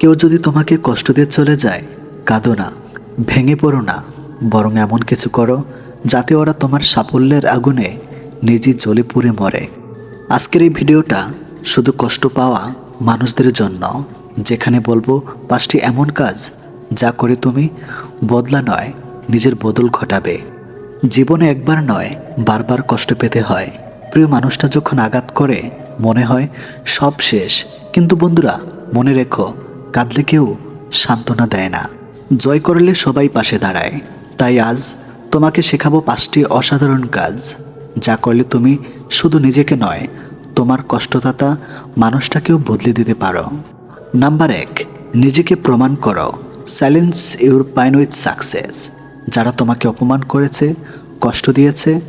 কেউ যদি তোমাকে কষ্ট দিয়ে চলে যায়, কাঁদো না, ভেঙে পড়ো না, বরং এমন কিছু করো যাতে ওরা তোমার সাফল্যের আগুনে নিজে জ্বলে পুড়ে মরে। আজকের এই ভিডিওটা শুধু কষ্ট পাওয়া মানুষদের জন্য, যেখানে বলব পাঁচটি এমন কাজ যা করে তুমি বদলা নয়, নিজের বদল ঘটাবে। জীবনে একবার নয়, বারবার কষ্ট পেতে হয়। প্রিয় মানুষটা যখন আঘাত করে, মনে হয় সব শেষ। কিন্তু বন্ধুরা, মনে রেখো কাঁদলে কেউ সান্ত্বনা দেয় না। জয় করলে সবাই পাশে দাঁড়ায়। তাই আজ তোমাকে শেখাবো পাঁচটি অসাধারণ কাজ। যা করলে তুমি শুধু নিজেকে নয়, তোমার কষ্টদাতা মানুষটাকেও বদলে দিতে পারো। নাম্বার এক, নিজেকে প্রমাণ করো। Silence your pain with success যারা তোমাকে অপমান করেছে, কষ্ট দিয়েছে,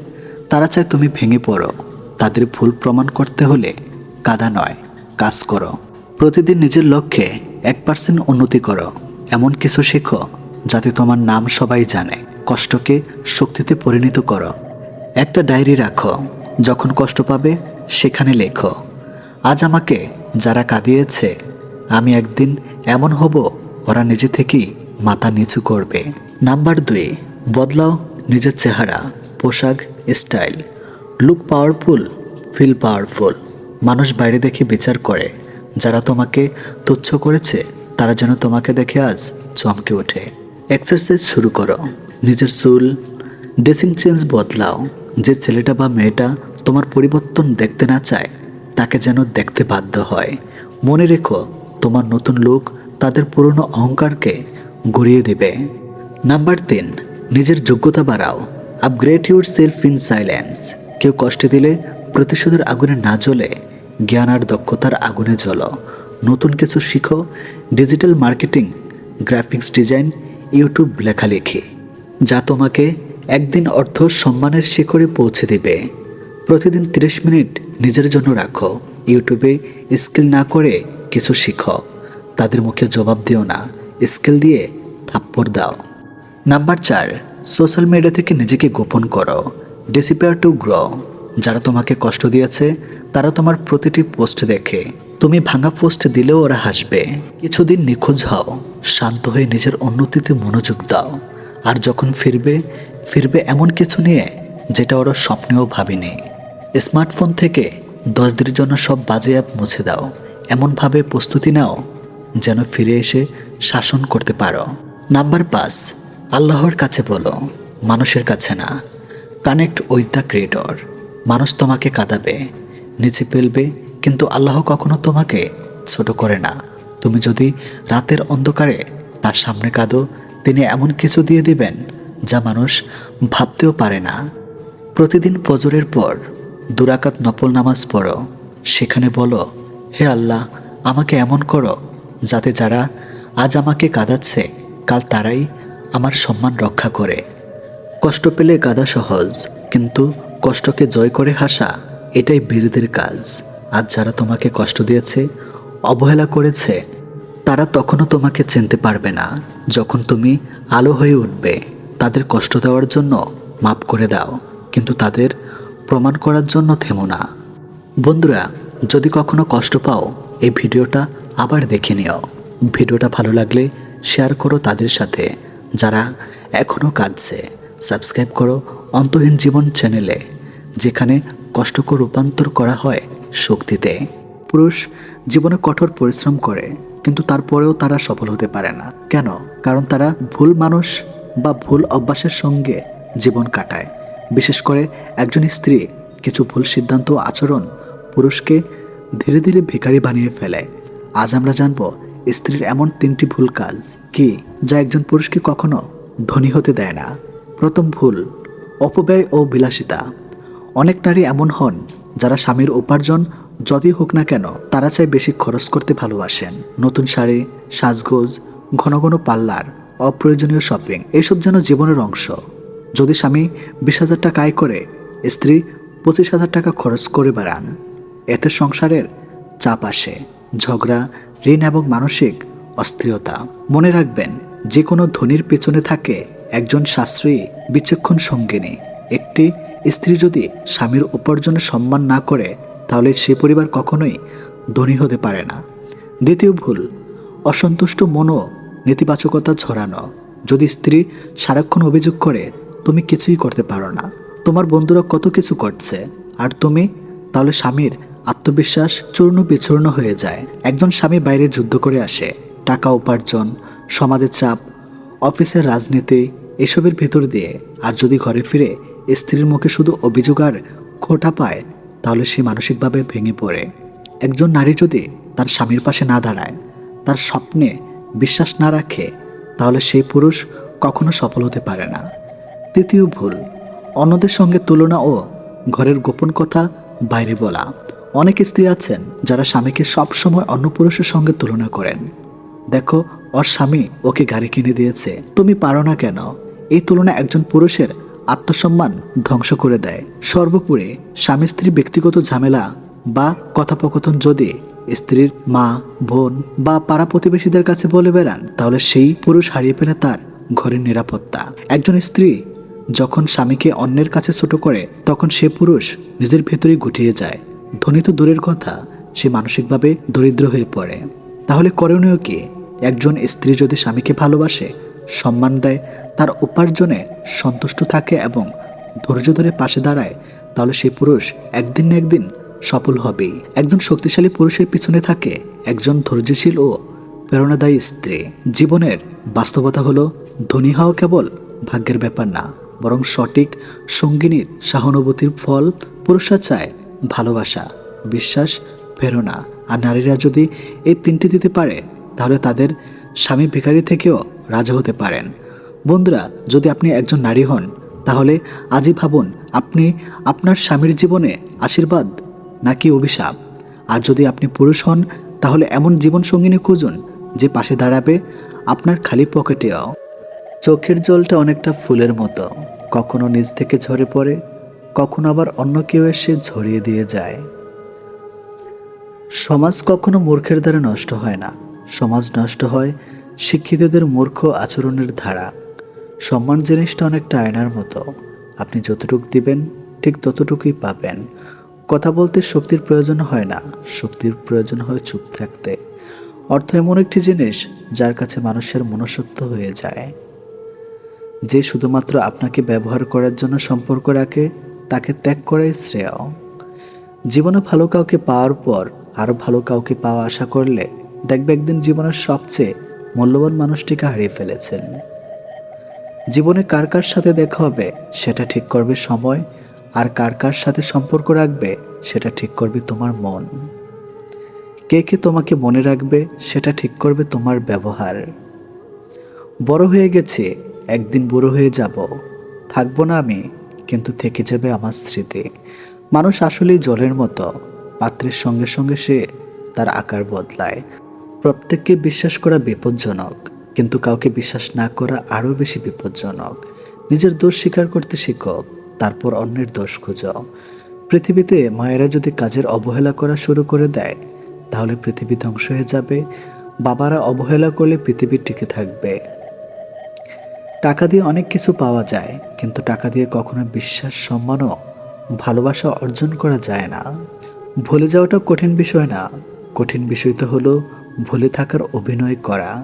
তারা চায় তুমি ভেঙে পড়ো। তাদের ভুল প্রমাণ করতে হলে কাদা নয়, কাজ করো। প্রতিদিন নিজের লক্ষ্যে এক পার্সেন্ট উন্নতি করো। এমন কিছু শেখো যাতে তোমার নাম সবাই জানে। কষ্টকে শক্তিতে পরিণত করো। একটা ডায়েরি রাখো। যখন কষ্ট পাবে, সেখানে লেখো, আজ আমাকে যারা কাঁদিয়েছে, আমি একদিন এমন হব, ওরা নিজে থেকেই মাথা নিচু করবে। নাম্বার দুই, বদলাও নিজের চেহারা, পোশাক, style. Look powerful, feel powerful. মানুষ বাইরে দেখে বিচার করে। যারা তোমাকে তুচ্ছ করেছে, তারা যেন তোমাকে দেখে আজ চমকে ওঠে। এক্সারসাইজ শুরু করো। নিজের চুল ড্রেসিং চেঞ্জ বদলাও। যে ছেলেটা বা মেয়েটা তোমার পরিবর্তন দেখতে না চায়, তাকে যেন দেখতে বাধ্য হয়। মনে রেখো, তোমার নতুন লোক তাদের পুরনো অহংকারকে গড়িয়ে দেবে। নাম্বার তিন, নিজের যোগ্যতা বাড়াও। Upgrade yourself in silence কেউ কষ্ট দিলে প্রতিশোধের আগুনে না জ্বলে। জ্ঞান আর দক্ষতার আগুনে জ্বলো। নতুন কিছু শিখো, digital marketing, graphics design, YouTube লেখালেখি, যা তোমাকে একদিন অর্থ সম্মানের শিখরে পৌঁছে দেবে। প্রতিদিন 30 মিনিট নিজের জন্য রাখো। ইউটিউবে স্কিল না করে কিছু শিখো। তাদের মুখে জবাব দিও না। স্কিল দিয়ে থাপ্পড় দাও। নাম্বার চার, সোশ্যাল মিডিয়া থেকে নিজেকে গোপন করো। ডিসিপেয়ার টু গ্রো যারা তোমাকে কষ্ট দিয়েছে, তারা তোমার প্রতিটি পোস্ট দেখে। তুমি ভাঙা পোস্ট দিলেও ওরা হাসবে। কিছুদিন নিখোঁজ হও, শান্ত হয়ে নিজের উন্নতিতে মনোযোগ দাও। আর যখন ফিরবে ফিরবে এমন কিছু নিয়ে যেটা ওরা স্বপ্নেও ভাবেনি। স্মার্টফোন থেকে দশ দিনের জন্য সব বাজে অ্যাপ মুছে দাও। এমনভাবে প্রস্তুতি নাও যেন ফিরে এসে শাসন করতে পারো। নাম্বার পাঁচ, আল্লাহর কাছে বলো, মানুষের কাছে না। Connect with the creator. মানুষ তোমাকে কাঁদাবে, নিচে ফেলবে, কিন্তু আল্লাহ কখনো তোমাকে ছোট করে না। তুমি যদি রাতের অন্ধকারে তার সামনে কাঁদো, তিনি এমন কিছু দিয়ে দিবেন যা মানুষ ভাবতেও পারে না। প্রতিদিন ফজরের পর দুরাকাত নফল নামাজ পড়ো। সেখানে বলো, হে আল্লাহ, আমাকে এমন করো যাতে যারা আজ আমাকে কাঁদাচ্ছে, কাল তারাই আমার সম্মান রক্ষা করে। কষ্ট পেলে কাঁদা সহজ, কিন্তু কষ্টকে জয় করে হাসা, এটাই বীরদের কাজ। আজ যারা তোমাকে কষ্ট দিয়েছে, অবহেলা করেছে, তারা তখনও তোমাকে চিনতে পারবে না। যখন তুমি আলো হয়ে উঠবে, তাদের কষ্ট দেওয়ার জন্য মাপ করে দাও, কিন্তু তাদের প্রমাণ করার জন্য থেমো না। বন্ধুরা, যদি কখনো কষ্ট পাও, এই ভিডিওটা আবার দেখে নিও। ভিডিওটা ভালো লাগলে শেয়ার করো তাদের সাথে, যারা এখনও কাঁদছে। সাবস্ক্রাইব করো অন্তহীন জীবন চ্যানেলে, যেখানে কষ্টকর রূপান্তর করা হয় শক্তিতে। পুরুষ জীবনে কঠোর পরিশ্রম করে, কিন্তু তারপরেও তারা সফল হতে পারে না। কেন? কারণ তারা ভুল মানুষ বা ভুল অভ্যাসের সঙ্গে জীবন কাটায়। বিশেষ করে একজন স্ত্রী কিছু ভুল সিদ্ধান্ত আচরণ পুরুষকে ধীরে ধীরে ভিখারি বানিয়ে ফেলে। আজ আমরা জানব স্ত্রীর এমন তিনটি ভুল কাজ কি, যা একজন পুরুষকে কখনো ধনী হতে দেয় না। প্রথম ভুল, অপব্যয় ও বিলাসিতা। অনেক নারী এমন হন, যারা স্বামীর উপার্জন যদি হোক না কেন, তারা চাই বেশি খরচ করতে ভালোবাসেন। নতুন শাড়ি, সাজগোজ, ঘন ঘন পার্লার, অপ্রয়োজনীয় শপিং, এসব যেন জীবনের অংশ। যদি স্বামী বিশ হাজার টাকা আয় করে, স্ত্রী পঁচিশ হাজার টাকা খরচ করে বেড়ান। এতে সংসারের চাপ আসে, ঝগড়া, ঋণ এবং মানসিক অস্থিরতা। মনে রাখবেন, যে কোনো ধনির পেছনে থাকে একজন সাশ্রয়ী, বিচক্ষণ সঙ্গিনী। একটি স্ত্রী যদি স্বামীর উপার্জনে সম্মান না করে, তাহলে সে পরিবার কখনোই ধনী হতে পারে না। দ্বিতীয় ভুল, অসন্তুষ্ট মনও নেতিবাচকতা ছড়ানো। যদি স্ত্রী সারাক্ষণ অভিযোগ করে, তুমি কিছুই করতে পারো না। তোমার বন্ধুরা কত কিছু করছে। আর তুমি? তাহলে স্বামীর আত্মবিশ্বাস চূর্ণ বিচূর্ণ হয়ে যায়। একজন স্বামী বাইরে যুদ্ধ করে আসে। টাকা উপার্জন, সমাজের চাপ, অফিসের রাজনীতি এসবের ভেতর দিয়ে আর যদি ঘরে ফিরে স্ত্রীর মুখে শুধু অভিযোগ আর খোটা পায়, তাহলে সে মানসিকভাবে ভেঙে পড়ে। একজন নারী যদি তার স্বামীর পাশে না দাঁড়ায়, তার স্বপ্নে বিশ্বাস না রাখে, তাহলে সেই পুরুষ কখনো সফল হতে পারে না। তৃতীয় ভুল, অন্যদের সঙ্গে তুলনা ও ঘরের গোপন কথা বাইরে বলা। অনেক স্ত্রী আছেন যারা স্বামীকে সবসময় অন্য পুরুষের সঙ্গে তুলনা করেন। দেখো, ওর স্বামী ওকে গাড়ি কিনে দিয়েছে। তুমি পারো না কেন? এই তুলনা একজন পুরুষের আত্মসম্মান ধ্বংস করে দেয়। সর্বোপরি স্বামী স্ত্রীর ব্যক্তিগত ঝামেলা বা কথোপকথন যদি স্ত্রীর মা, বোন বা পাড়া প্রতিবেশীদের কাছে বলে বেড়ান, তাহলে সেই পুরুষ হারিয়ে ফেলে তার ঘরের নিরাপত্তা। একজন স্ত্রী যখন স্বামীকে অন্যের কাছে ছোট করে, তখন সে পুরুষ নিজের ভেতরেই গুটিয়ে যায়। ধনী তো দূরের কথা, সে মানসিকভাবে দরিদ্র হয়ে পড়ে। তাহলে করণীয় কি? একজন স্ত্রী যদি স্বামীকে ভালোবাসে, সম্মান দেয় তার উপার্জনে সন্তুষ্ট থাকে এবং ধৈর্য ধরে পাশে দাঁড়ায়, তাহলে সেই পুরুষ একদিন না একদিন সফল হবেই। একজন শক্তিশালী পুরুষের পিছনে থাকে একজন ধৈর্যশীল ও প্রেরণাদায়ী স্ত্রী। জীবনের বাস্তবতা হলো, ধনী হওয়া কেবল ভাগ্যের ব্যাপার না, বরং সঠিক সঙ্গিনীর সহানুভূতির ফল পুরুষরা চায় ভালোবাসা, বিশ্বাস, প্রেরণা। আর নারীরা যদি এই তিনটি দিতে পারে, তাহলে তাদের স্বামী ভিখারি থেকেও রাজা হতে পারেন। বন্ধুরা, যদি আপনি একজন নারী হন, তাহলে আজই ভাবুন, আপনি আপনার স্বামীর জীবনে আশীর্বাদ নাকি অভিশাপ? আর যদি আপনি পুরুষ হন, তাহলে এমন জীবন সঙ্গিনী খুঁজুন, যে পাশে দাঁড়াবে আপনার খালি পকেটেও। চোখের জলটা অনেকটা ফুলের মতো। কখনো নিজ থেকে ঝরে পড়ে, কখনো আবার অন্য কেউ এসে ঝরিয়ে দিয়ে যায়। সমাজ কখনো মূর্খের দ্বারা নষ্ট হয় না। সমাজ নষ্ট হয় শিক্ষিতদের মূর্খ আচরণের ধারা। সম্মান জিনিসটা অনেকটা আয়নার মতো। আপনি যতটুকু দিবেন, ঠিক ততটুকুই পাবেন। কথা বলতে শক্তির প্রয়োজন হয় না, শক্তির প্রয়োজন হয় চুপ থাকতে। অর্থ এমন একটি জিনিস যার কাছে মানুষের মনসত্ব হয়ে যায়। যে শুধুমাত্র আপনাকে ব্যবহার করার জন্য সম্পর্ক রাখে, তাকে ত্যাগ করাই শ্রেয়। জীবনে ভালো কাউকে পাওয়ার পর আরও ভালো কাউকে পাওয়া আশা করলে দেখবে একদিন জীবনের সবচেয়ে মূল্যবান মানুষটিকে হারিয়ে ফেলেছেন। জীবনে কার কার সাথে দেখা হবে, সেটা ঠিক করবে সময়, আর কার কার সাথে সম্পর্ক রাখবে, সেটা ঠিক করবে তোমার মন। কে কে তোমাকে মনে রাখবে, সেটা ঠিক করবে তোমার ব্যবহার। বড় হয়ে গেছে, একদিন বুড়ো হয়ে যাব। থাকব না আমি, কিন্তু থেকে যাবে আমার স্মৃতি। মানুষ আসলেই জলের মতো, পাত্রের সঙ্গে সঙ্গে সে তার আকার বদলায়। প্রত্যেককে বিশ্বাস করা বিপজ্জনক। কিন্তু কাউকে বিশ্বাস না করা আরও বেশি বিপজ্জনক। নিজের দোষ স্বীকার করতে শিখো, তারপর অন্যের দোষ খুঁজো। পৃথিবীতে মায়েরা যদি কাজের অবহেলা করা শুরু করে দেয়, তাহলে পৃথিবী ধ্বংস হয়ে যাবে। বাবারা অবহেলা করলে পৃথিবী টিকে থাকবে। টাকা দিয়ে অনেক কিছু পাওয়া যায়, কিন্তু টাকা দিয়ে কখনো বিশ্বাস, সম্মানও, ভালোবাসা অর্জন করা যায় না। ভুলে যাওয়াটা কঠিন বিষয় না। কঠিন বিষয় তো হলো ভুলে থাকার অভিনয় করা।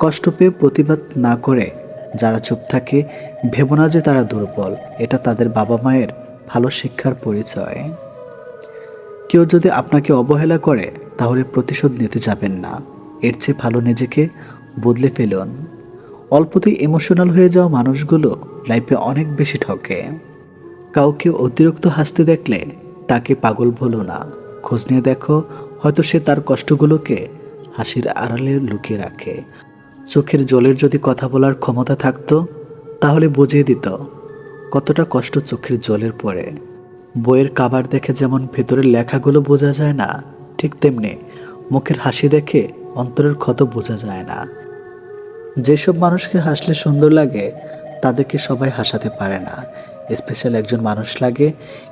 কষ্ট পেয়ে প্রতিবাদ না করে যারা চুপ থাকে, ভেবো না যে তারা দুর্বল। এটা তাদের বাবা মায়ের ভালো শিক্ষার পরিচয়। কেউ যদি আপনাকে অবহেলা করে, তাহলে প্রতিশোধ নিতে যাবেন না। এর চেয়ে ভালো নিজেকে বদলে ফেলুন। অল্পতেই ইমোশনাল হয়ে যাওয়া মানুষগুলো লাইফে অনেক বেশি ঠকে। কাউকে অতিরিক্ত হাসতে দেখলে তাকে পাগল বলো না। খোঁজ নিয়ে দেখো, হয়তো সে তার কষ্টগুলোকে হাসির আড়ালে লুকিয়ে রাখে। চোখের জলের যদি কথা বলার ক্ষমতা থাকতো, তাহলে বুঝিয়ে দিত কতটা কষ্ট চোখের জলের পরে। বইয়ের কাবার দেখে যেমন ভেতরের লেখাগুলো বোঝা যায় না, ঠিক তেমনি মুখের হাসি দেখে অন্তরের ক্ষত বোঝা যায় না। যেসব মানুষকে হাসলে সুন্দর লাগে, তাদেরকে সবাই হাসাতে পারে না। স্পেশাল একজন মানুষ লাগে,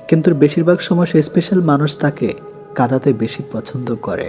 কিন্তু বেশিরভাগ সময় সে স্পেশাল মানুষ তাকে কাঁদাতে বেশি পছন্দ করে।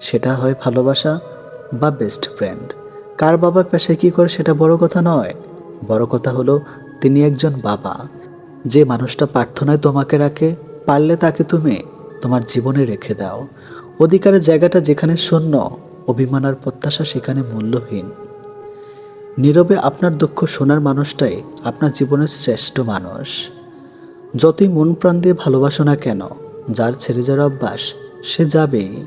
সেটা হয় ভালোবাসা বা বেস্ট ফ্রেন্ড কার বাবা পেশায় কী করে সেটা বড় কথা নয়। বড় কথা হলো, তিনি একজন বাবা। যে মানুষটা প্রার্থনায় তোমাকে রাখে, পারলে তাকে তুমি তোমার জীবনে রেখে দাও। অধিকারের জায়গাটা যেখানে শূন্য, অভিমান আর প্রত্যাশা সেখানে মূল্যহীন। নীরবে আপনার দুঃখ শোনার মানুষটাই আপনার জীবনের শ্রেষ্ঠ মানুষ। যতই মন প্রাণ দিয়ে ভালোবাসো না কেন, যার ছেড়ে যাওয়ার অভ্যাস, সে যাবেই।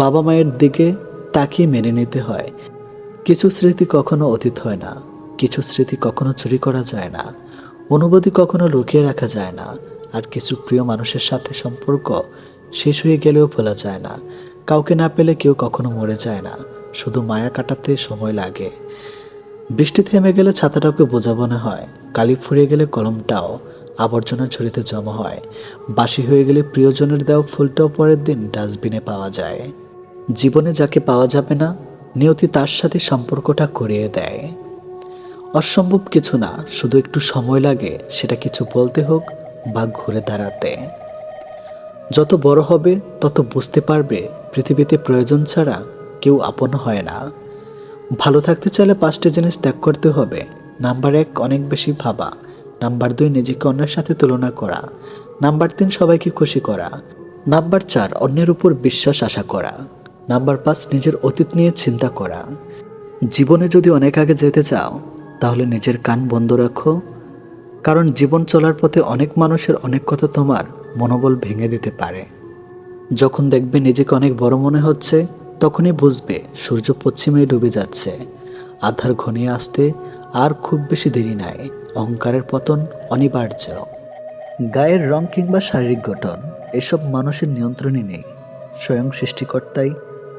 বাবা মায়ের দিকে তাকিয়ে মেনে নিতে হয়। কিছু স্মৃতি কখনো অতীত হয় না, কিছু স্মৃতি কখনো চুরি করা যায় না, অনুভূতি কখনো লুকিয়ে রাখা যায় না, আর কিছু প্রিয় মানুষের সাথে সম্পর্ক শেষ হয়ে গেলেও ভোলা যায় না। কাউকে না পেলে কেউ কখনো মরে যায় না, শুধু মায়া কাটাতে সময় লাগে। বৃষ্টি থেমে গেলে ছাতাটাকে বোঝা মনে হয়, কালি ফুরিয়ে গেলে কলমটাও, আবর্জনা ঝুড়িতে জমা হয়। বাসি হয়ে গেলে প্রিয়জনের দেওয়া ফুলটাও পরের দিন ডাস্টবিনে পাওয়া যায়। জীবনে যাকে পাওয়া যাবে না, নিয়তি তার সাথে সম্পর্কটা করিয়ে দেয়। অসম্ভব কিছু না, শুধু একটু সময় লাগে, সেটা কিছু বলতে হোক বা ঘুরে দাঁড়াতে। যত বড় হবে, তত বুঝতে পারবে, পৃথিবীতে প্রয়োজন ছাড়া কেউ আপন হয় না। ভালো থাকতে চাইলে পাঁচটা জিনিস ত্যাগ করতে হবে। নাম্বার এক, অনেক বেশি ভাবা। নাম্বার দুই, নিজেকে অন্যের সাথে তুলনা করা। নাম্বার তিন, সবাইকে খুশি করা। নাম্বার চার, অন্যের উপর বিশ্বাস আশা করা। নাম্বার পাঁচ, নিজের অতীত নিয়ে চিন্তা করা। জীবনে যদি অনেক আগে যেতে চাও, তাহলে নিজের কান বন্ধ রাখো। কারণ জীবন চলার পথে অনেক মানুষের অনেক কথা তোমার মনোবল ভেঙে দিতে পারে। যখন দেখবে নিজেকে অনেক বড় মনে হচ্ছে, তখনই বুঝবে সূর্য পশ্চিমে ডুবে যাচ্ছে। আধার ঘনিয়ে আসতে আর খুব বেশি দেরি নাই। অহংকারের পতন অনিবার্য। গায়ের রং কিংবা শারীরিক গঠন, এসব মানুষের নিয়ন্ত্রণে নেই। স্বয়ং সৃষ্টিকর্তাই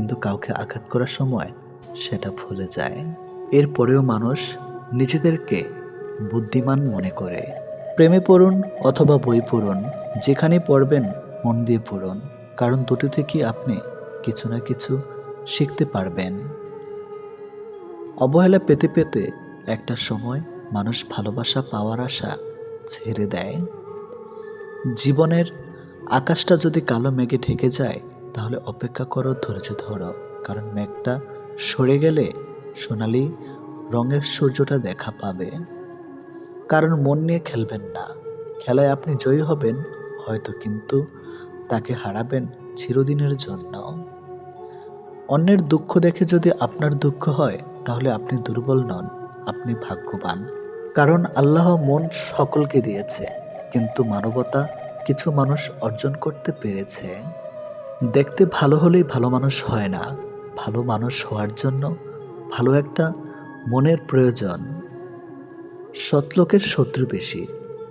কিন্তু কাউকে আঘাত করার সময় সেটা ভুলে যায়। এরপরেও মানুষ নিজেদেরকে বুদ্ধিমান মনে করে। প্রেমে পড়ুন অথবা বই পড়ুন, যেখানে পড়বেন মন দিয়ে পড়ুন, কারণ দুটো থেকে আপনি কিছু না কিছু শিখতে পারবেন। অবহেলা পেতে পেতে একটা সময় মানুষ ভালোবাসা পাওয়ার আশা ছেড়ে দেয়। জীবনের আকাশটা যদি কালো মেঘে ঢেকে যায় তাহলে অপেক্ষা করো ধৈর্য ধরো। কারণ মেঘটা সরে গেলে সোনালি রঙের সূর্যটা দেখা পাবে। কারণ মন নিয়ে খেলবেন না। খেলায় আপনি জয়ী হবেন, হয়তো কিন্তু তাকে হারাবেন চিরদিনের জন্য। অন্যের দুঃখ দেখে যদি আপনার দুঃখ হয়, তাহলে আপনি দুর্বল নন, আপনি ভাগ্যবান। কারণ আল্লাহ মন সকলকে দিয়েছে, কিন্তু মানবতা কিছু মানুষ অর্জন করতে পেরেছে। দেখতে ভালো হলেই ভালো মানুষ হয় না। ভালো মানুষ হওয়ার জন্য ভালো একটা মনের প্রয়োজন। সৎ লোকের শত্রু বেশি,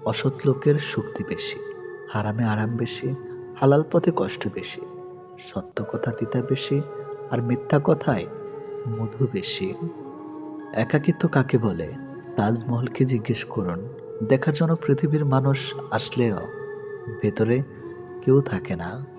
অসৎ লোকের শক্তি বেশি, হারামে আরাম বেশি, হালাল পথে কষ্ট বেশি সত্য কথা তিতা বেশি আর মিথ্যা কথায় মধু বেশি। একাকিত্ব কাকে বলে? তাজমহলকে জিজ্ঞেস করুন। দেখার জন্য পৃথিবীর মানুষ আসলেও ভেতরে কেউ থাকে না।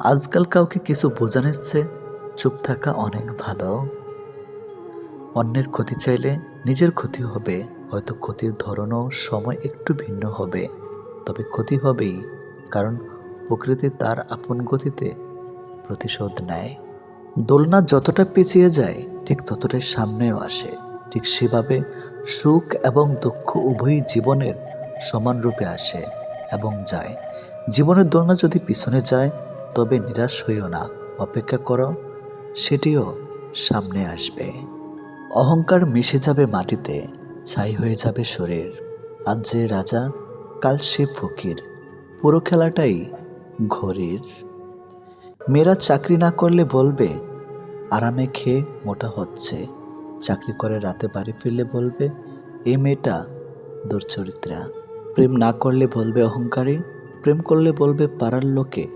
আজকাল কাউকে কিছু বোঝানোর চেয়ে চুপ থাকা অনেক ভালো। অন্যের ক্ষতি চাইলে নিজের ক্ষতি হবে, হয়তো ক্ষতির ধরনও সময় একটু ভিন্ন হবে। তবে ক্ষতি হবেই, কারণ প্রকৃতি তার আপন গতিতে প্রতিশোধ নেয়। দোলনা যতটা পিছিয়ে যায়, ঠিক ততটাই সামনেও আসে। ঠিক সেভাবে সুখ এবং দুঃখ উভয়ই জীবনের সমানরূপে আসে এবং যায়। জীবনের দোলনা যদি পিছনে যায় তবে নিরাশ হইও না, অপেক্ষা করো, সেটিও সামনে আসবে। অহংকার মিশে যাবে মাটিতে, ছাই হয়ে যাবে শরীর। আজ যে রাজা, কাল সে ফকির, পুরো খেলাটাই ঘড়ির মেয়েরা চাকরি না করলে বলবে, আরামে খেয়ে মোটা হচ্ছে। চাকরি করে রাতে বাড়ি ফিরলে বলবে, এ মেয়েটা দুর্চরিত্রা। প্রেম না করলে বলবে অহংকারী, প্রেম করলে বলবে পাড়ার লোকে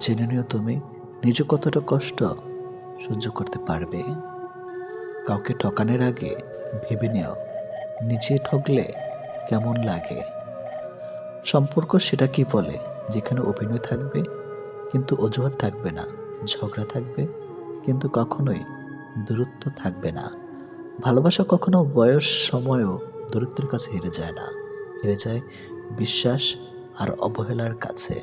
জেনে নিও তুমি, নিজে কতটা কষ্ট সহ্য করতে পারবে। কাউকে ঠকানোর আগে ভেবে নেও, নিজে ঠকলে কেমন লাগে। সম্পর্ক সেটা কি বলে? যেখানে অভিনয় থাকবে, কিন্তু অজুহাত থাকবে না, ঝগড়া থাকবে, কিন্তু কখনোই দূরত্ব থাকবে না। ভালোবাসা কখনো বয়স, সময়ও দূরত্বের কাছে হেরে যায় না, হেরে যায় বিশ্বাস আর অবহেলার কাছে।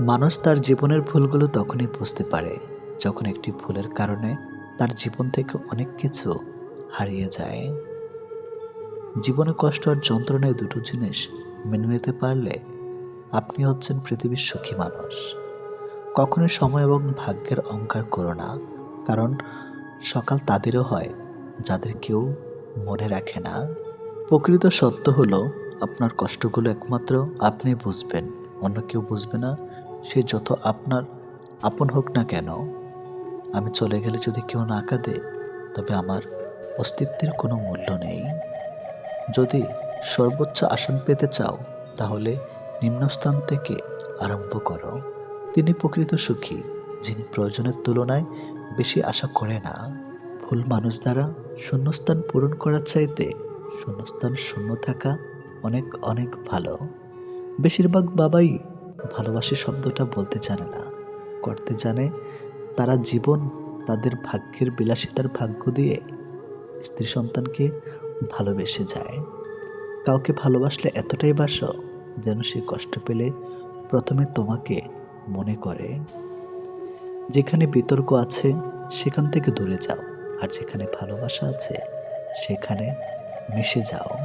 মানুষ তার জীবনের ভুলগুলো তখনই বুঝতে পারে যখন একটি ভুলের কারণে তার জীবন থেকে অনেক কিছু হারিয়ে যায়। জীবনে কষ্ট আর যন্ত্রণায় দুটো জিনিস মেনে নিতে পারলে আপনি হচ্ছেন পৃথিবীর সুখী মানুষ। কখনোই সময় এবং ভাগ্যের অহংকার করো না, কারণ সকাল তাদেরও হয় যাদের কেউ মনে রাখে না। প্রকৃত সত্য হলো, আপনার কষ্টগুলো একমাত্র আপনি বুঝবেন, অন্য কেউ বুঝবে না। সে যত আপনার আপন হোক না কেন, আমি চলে গেলে যদি কেউ না কাঁদে, তবে আমার অস্তিত্বের কোনো মূল্য নেই। যদি সর্বোচ্চ আসন পেতে চাও, তাহলে নিম্নস্থান থেকে আরম্ভ করো। তিনি প্রকৃত সুখী, যিনি প্রয়োজনের তুলনায় বেশি আশা করে না। ভুল মানুষ দ্বারা শূন্যস্থান পূরণ করার চাইতে শূন্যস্থান শূন্য থাকা অনেক অনেক ভালো। বেশিরভাগ বাবাই ভালোবাসি শব্দটা বলতে জানে না, করতে জানে তারা জীবন, তাদের ভাগ্যের বিলাসিতার ভাগ্য দিয়ে স্ত্রী সন্তানকে ভালোবেসে যায়। কাউকে ভালোবাসলে এতটাই বাসো যেন সে কষ্ট পেলে প্রথমে তোমাকে মনে করে। যেখানে বিতর্ক আছে, সেখান থেকে দূরে যাও, আর যেখানে ভালোবাসা আছে, সেখানে মিশে যাও।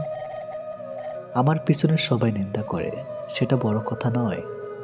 আমার পিছনে সবাই নিন্দা করে, সেটা বড় কথা নয়।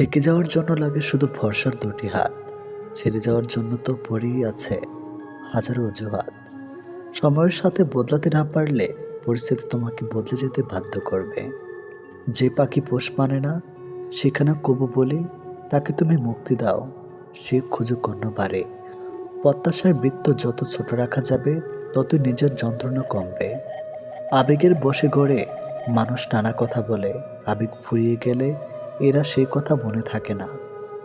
থেকে যাওয়ার জন্য লাগে শুধু ভরসার দুটি হাত। ছেড়ে যাওয়ার জন্য তো পড়েই আছে হাজারো অজুহাত। সময়ের সাথে বদলাতে না পারলে পরিস্থিতি তোমাকে বদলে যেতে বাধ্য করবে। যে পাখি পোষ মানে না, সেখানে কবু বলি তাকে তুমি মুক্তি দাও, সে খুঁজুক অন্যবারে প্রত্যাশার বৃত্ত যত ছোট রাখা যাবে, ততই নিজের যন্ত্রণা কমবে। আবেগের বসে গড়ে মানুষ নানা কথা বলে, আবেগ ফুরিয়ে গেলে এরা সেই কথা মনে থাকে না।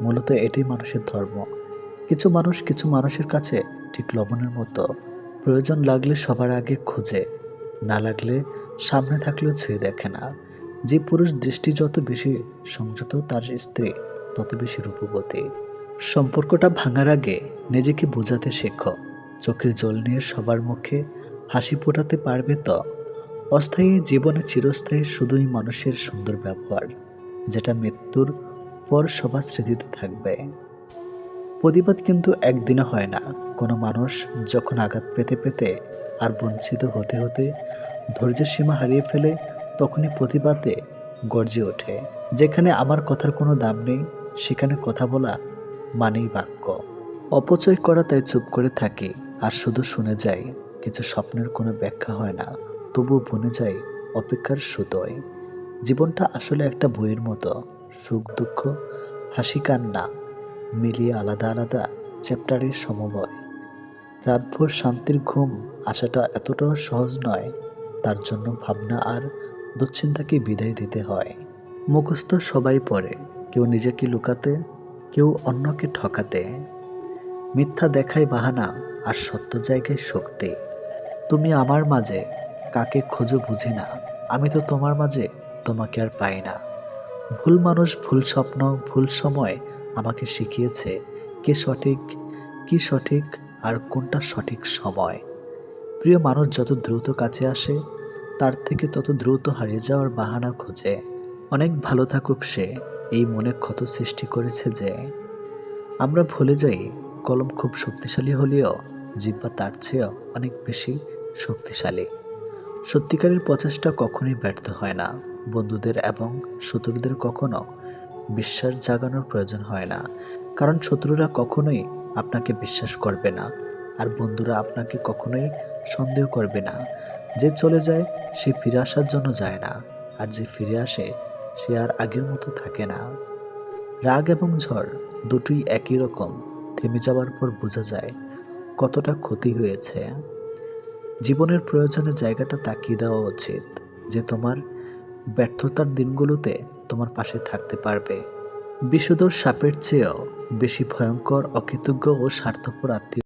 মূলত এটাই মানুষের ধর্ম। কিছু মানুষ কিছু মানুষের কাছে ঠিক লবণের মতো। প্রয়োজন লাগলে সবার আগে খোঁজে। না লাগলে সামনে থাকলেও ছুঁয়ে দেখে না। যে পুরুষ দৃষ্টি যত বেশি সংযত, তার স্ত্রী তত বেশি রূপবতী। সম্পর্কটা ভাঙার আগে নিজেকে বোঝাতে শেখো। চোখের জল নিয়ে সবার মুখে হাসি ফোটাতে পারবে তো? অস্থায়ী জীবনে চিরস্থায়ী শুধুই মানুষের সুন্দর ব্যবহার। যেটা মৃত্যুর পর সবার স্মৃতিতে থাকবে। প্রতিবাদ কিন্তু একদিনে হয় না। কোনো মানুষ যখন আঘাত পেতে পেতে আর বঞ্চিত হতে হতে ধৈর্যের সীমা হারিয়ে ফেলে, তখনই প্রতিবাদে গর্জে ওঠে। যেখানে আমার কথার কোনো দাম নেই, সেখানে কথা বলা মানেই বাক্য। অপচয় করা তাই চুপ করে থাকি আর শুধু শুনে যাই। কিছু স্বপ্নের কোনো ব্যাখ্যা হয় না, তবুও বনে যায় অপেক্ষার সুতোয়। জীবনটা আসলে একটা বইয়ের মতো। সুখ, দুঃখ, হাসি, কান্না মিলিয়ে আলাদা আলাদা চ্যাপ্টারের সমবয়। রাতভর শান্তির ঘুম আসাটা এতটাও সহজ নয়, তার জন্য ভাবনা আর দুশ্চিন্তাকে বিদায় দিতে হয়। মুখস্থ সবাই পড়ে, কেউ নিজেকে লুকাতে, কেউ অন্যকে ঠকাতে। মিথ্যা দেখায় বাহানা আর সত্য জায়গায় শক্তি। তুমি আমার মাঝে, কাকে খোঁজো বুঝি না। আমি তো তোমার মাঝে তোমাকে আর পাই না। ভুল মানুষ ভুল স্বপ্ন, ভুল সময় আমাকে শিখিয়েছে কে সঠিক, কি সঠিক আর কোনটা সঠিক সময়। প্রিয় মানুষ যত দ্রুত কাছে আসে, তার থেকে তত দ্রুত হারিয়ে যাওয়ার বাহানা খোঁজে। অনেক ভালো থাকুক সে, এই মনে ক্ষত সৃষ্টি করেছে যে। আমরা ভুলে যাই, কলম খুব শক্তিশালী হলেও জিব্বা তার চেয়েও অনেক বেশি শক্তিশালী। সত্যিকারের প্রচেষ্টা কখনোই ব্যর্থ হয় না। বন্ধুদের এবং শত্রুদের কখনো বিশ্বাস জাগানোর প্রয়োজন হয় না। কারণ শত্রুরা কখনোই আপনাকে বিশ্বাস করবে না আর বন্ধুরা আপনাকে কখনোই সন্দেহ করবে না। যে চলে যায়, সে ফিরে আসার জন্য যায় না আর যে ফিরে আসে, সে আর আগের মতো থাকে না। রাগ এবং ঝড় দুটোই একই রকম, থেমে যাওয়ার পর বোঝা যায় কতটা ক্ষতি হয়েছে। জীবনের প্রয়োজনে জায়গাটা তাকিয়ে দেওয়া উচিত যে তোমার ব্যর্থতার দিনগুলোতে তোমার পাশে থাকতে পারবে। বিষধর সাপের চেয়েও বেশি ভয়ঙ্কর, অকৃতজ্ঞ ও স্বার্থপর আত্মীয়